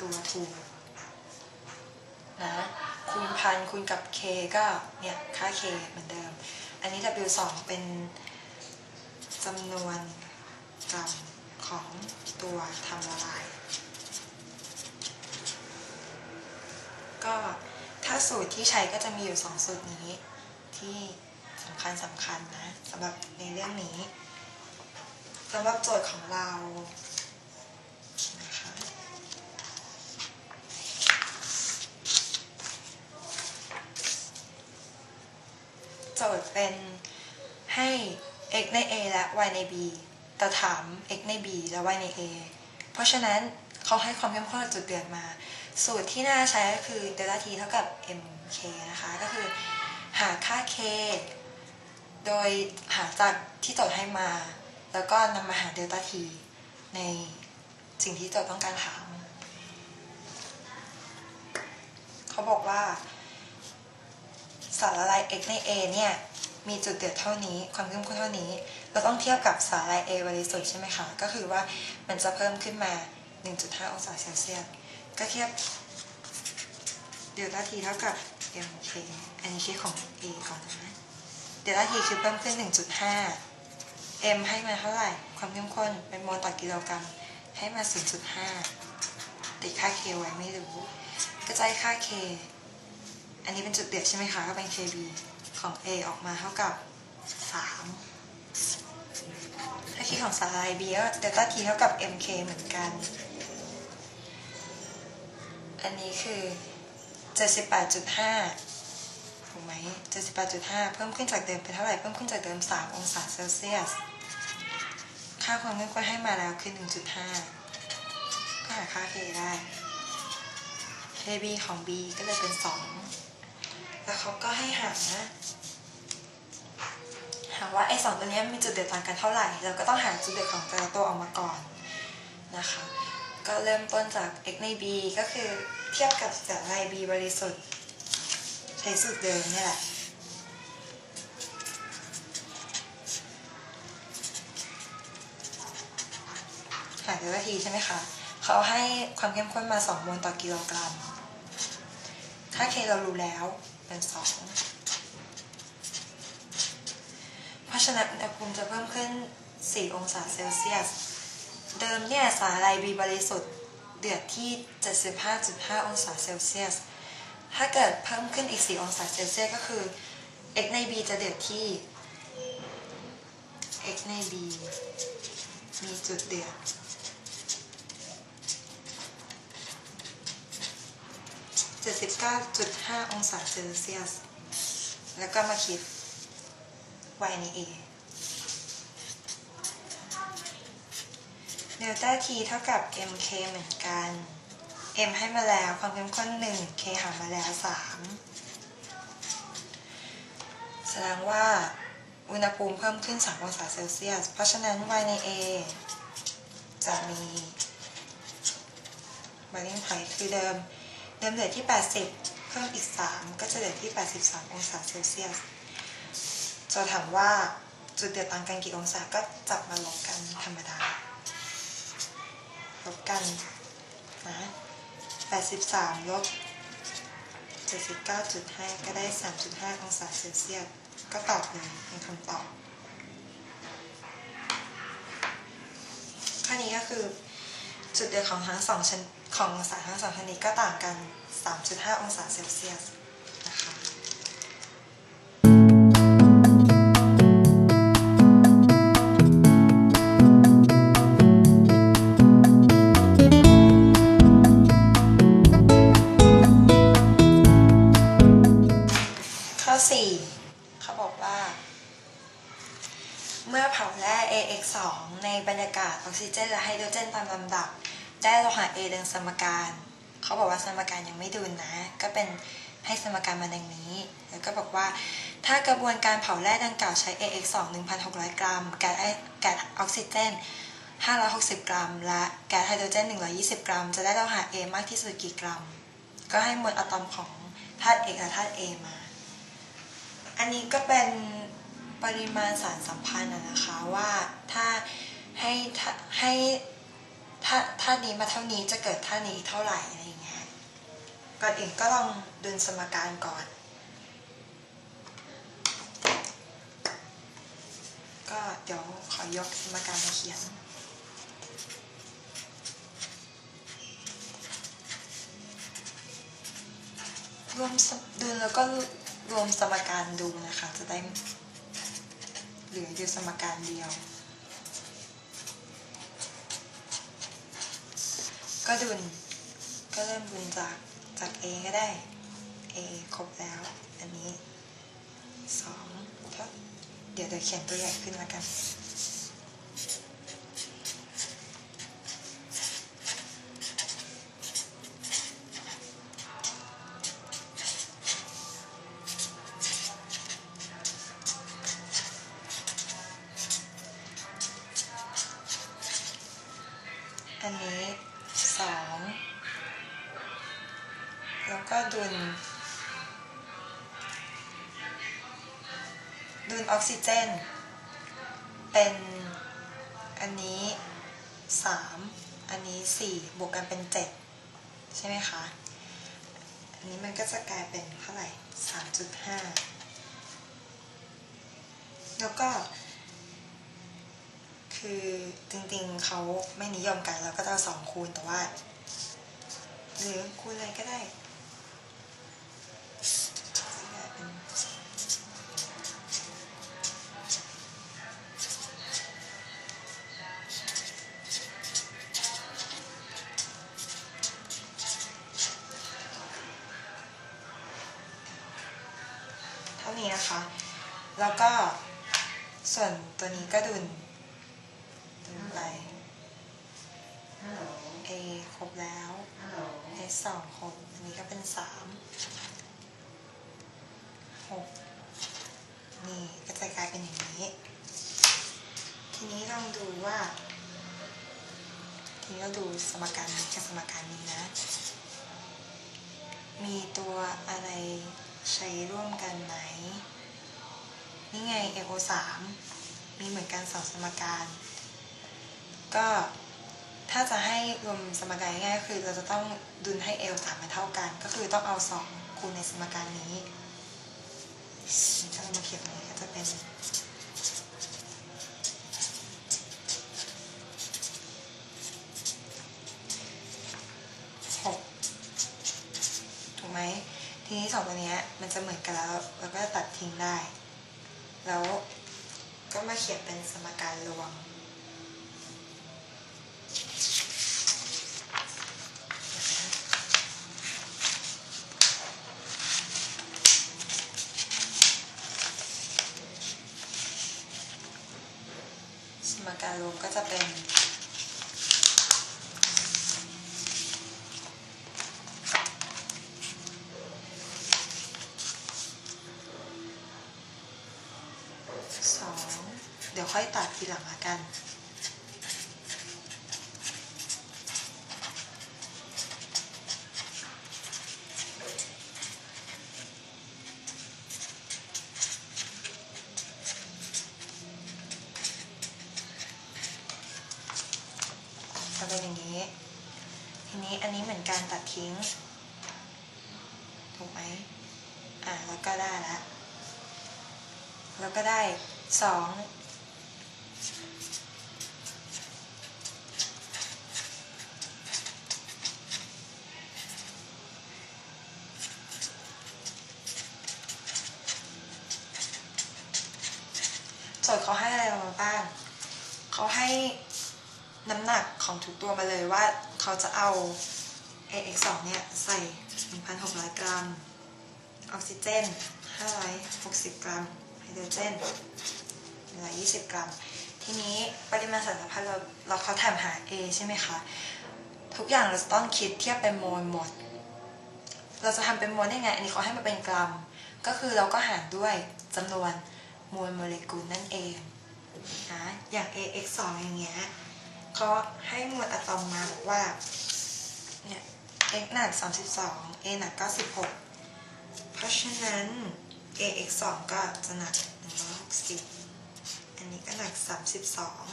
ตัวถูกนะคูณพันคูณกับ k ก็เนี่ยค่า k เหมือนเดิม อันนี้ w 2เป็นจำนวนกรัมของตัวทำละลาย ก็ถ้าสูตรที่ใช้ก็จะมีอยู่สองสูตรนี้ที่สำคัญสำคัญนะสำหรับในเรื่องนี้สำหรับโจทย์ของเรานะคะ โจทย์เป็นให้ x ใน a และ y ใน b แต่ถาม x ใน b และ y ใน a เพราะฉะนั้นเขาให้ความเข้มข้นจุดเดือดมา สูตรที่น่าใช้ก็คือเดลต้า t เท่ากับ mk นะคะ ก็คือหาค่า k โดยหาจากที่โจทย์ให้มา แล้วก็นำมาหาเดลต้า t ในสิ่งที่โจทย์ต้องการถาม เขาบอกว่า สารละลาย x ใน a เนี่ยมีจุดเดือดเท่านี้ความเข้มข้นเท่านี้ เราต้องเทียบกับสารละลาย a บริสุทธิ์ใช่ไหมคะ ก็คือว่ามันจะเพิ่มขึ้นมา 1.5 องศาเซลเซียสก็เทียบเดลต้า t เท่ากับ mk อันนี้คิดของ a ก่อนนะเดลต้า t คือเพิ่มขึ้น 1.5 m ให้มาเท่าไหร่ ความเข้มข้นเป็นโมลต่อกิโลกรัมให้มา 0.5ติดค่า k ไว้ไม่รู้ก็จะให้ค่า k อันนี้เป็นจุดเดือดใช่ไหมคะก็เป็น kb ของ a ออกมาเท่ากับ 3 ถ้าคิดของสารลาย b ก็เดลต้า t เท่ากับ mk เหมือนกัน อันนี้คือ 78.5 ถูกไหม 78.5 เพิ่มขึ้นจากเดิมเป็นเท่าไหร่ เพิ่มขึ้นจากเดิม 3 องศาเซลเซียส ค่าความเข้มข้นให้มาแล้วคือ 1.5 ก็หาค่า k ได้ kb ของ b ก็เลยเป็น 2 แล้วเขาก็ให้หาหาว่าไอ้สองตัวนี้มีจุดเดือดต่างกันเท่าไหร่เราก็ต้องหาจุดเดือดของแต่ละตัวออกมาก่อนนะคะ ก็เริ่มต้นจาก x ใน b ก็คือเทียบกับสารลาย b บริสุทธิ์ใช้สูตรเดิมนี่แหละหาเดลต้าทีใช่ไหมคะเขาให้ความเข้มข้นมา2โมลต่อกิโลกรัม ค่า k เรารู้แล้ว เป็น2เพราะฉะนั้นอุณหภูมิจะเพิ่มขึ้น 4 องศาเซลเซียส เดิมเนี่ยสารลายบีบริสุทธิ์เดือดที่ 75.5 องศาเซลเซียส ถ้าเกิดเพิ่มขึ้นอีก 4 องศาเซลเซียสก็คือ x ใน b จะเดือดที่ x ใน b มีจุดเดือด 79.5 องศาเซลเซียส แล้วก็มาคิด y ใน a เดลต้า t เท่ากับ mk เหมือนกัน m ให้มาแล้วความเข้มข้น 1 k หามาแล้ว 3 แสดงว่าอุณหภูมิเพิ่มขึ้น 3 องศาเซลเซียส เพราะฉะนั้น y ใน a จะมี boiling point คือเดิม เดิมเดือดที่ 80 เพิ่มอีก 3 ก็จะเดือดที่ 83 องศาเซลเซียสจะถามว่าจุดเดือดต่างกันกี่องศาก็จับมาลบกันธรรมดา ลบกันนะ83 ลบ 79.5 ก็ได้ 3.5 องศาเซลเซียส ก็ตอบเลยเป็นคำตอบ ข้อนี้ก็คือจุดเดือดของทั้งสองชน ของสารทั้งสองชนิดก็ต่างกัน 3.5 องศาเซลเซียสนะคะข้อ 4 เขาบอกว่า เมื่อเผาแร่ AX2 ในบรรยากาศออกซิเจนและไฮโดรเจนตามลำดับ ได้โลหะ A ดังสมการเขาบอกว่าสมการยังไม่ดุลนะ ก็เป็นให้สมการมาดังนี้ แล้วก็บอกว่า ถ้ากระบวนการเผาแร่ดังกล่าวใช้ AX2 1,600 กรัมแก๊สอแก๊สออกซิเจน 560 กรัม และแก๊สไฮโดรเจน 120 กรัม จะได้โลหะ A มากที่สุดกี่กรัม ก็ให้มวลอะตอมของธาตุ X และธาตุ A มา อันนี้ก็เป็นปริมาณสารสัมพันธ์นะคะว่าถ้าให้ให้ ถ้าท่านี้มาเท่านี้จะเกิดท่านี้เท่าไหร่อะไรอย่างเงี้ยก่อนอื่นก็ลองดึงสมการก่อน ก็เดี๋ยวขอยกสมการมาเขียนรวมสมดูแล้วก็รวมสมการดูนะคะ จะได้เหลืออยู่สมการเดียว ก็ดุลก็เริ่มดุลจากจาก A ก็ได้ A ครบแล้ว อันนี้สองเท่าเดี๋ยวเดี๋ยวเขียนตัวใหญ่ขึ้นแล้วกันอันนี้ แล้วก็ดุลดุลออกซิเจน เป็นอันนี้สามอันนี้สี่บวกกันเป็นเจ็ดใช่ไหมคะ อันนี้มันก็จะกลายเป็นเท่าไหร่สามจุดห้าแล้วก็ คือจริงๆเขาไม่นิยมกัน แล้วก็จะเอาสองคูณแต่ว่า หรือคูณอะไรก็ได้ นี้นะคะ แล้วก็ส่วนตัวนี้ก็ดุลดูไป A ครบแล้ว A สองครบอันนี้ก็เป็นสามหกนี่ก็จะกลายเป็นอย่างนี้ ทีนี้ลองดูว่า ทีนี้เราดูสมการนี้กับสมการนี้นะ มีตัวอะไร ใช้ร่วมกันไหม นี่ไง AO สามมีเหมือนกันสองสมการ ก็ถ้าจะให้รวมสมการง่ายๆก็คือเราจะต้องดุลให้ L สามมันเท่ากัน ก็คือต้องเอาสองคูณในสมการนี้ถ้าเรามาเขียนตรงนี้ก็จะเป็น ทีนี้สองตัวนี้มันจะเหมือนกันแล้วเราก็ตัดทิ้งได้ แล้วก็มาเขียนเป็นสมการรวมสมการรวมก็จะเป็น สอง เดี๋ยวค่อยตัดทีหลังละกัน จะเป็นอย่างนี้ ทีนี้อันนี้เหมือนการตัดทิ้ง ถูกไหมอ่าแล้วก็ได้ล้วแล้วก็ได้สอง จทย์เขาให้อะไรเรามาบ้าง เขาให้น้ำหนักของทุกตัวมาเลยว่าเขาจะเอา AX2 เนี่ยใส่ 1,600 กรัม ออกซิเจน 560 กรัมไฮโดรเจน120 กรัม ทีนี้ปริมาณสารพัดเราเราเขาถามหา A ใช่ไหมคะ ทุกอย่างเราจะต้องคิดเทียบเป็นโมลหมด เราจะทำเป็นโมลได้ไง อันนี้เขาให้มาเป็นกรัม ก็คือเราก็หารด้วยจำนวนมวลโมเลกุลนั่นเองนะอย่าง AX2 อย่างเงี้ยเขาให้มวลอะตอมมาบอกว่าเนี่ย x หนัก 32 a หนัก 96 เพราะฉะนั้น ax 2ก็จะหนัก 160 อันนี้ก็หลักสามสิบสอง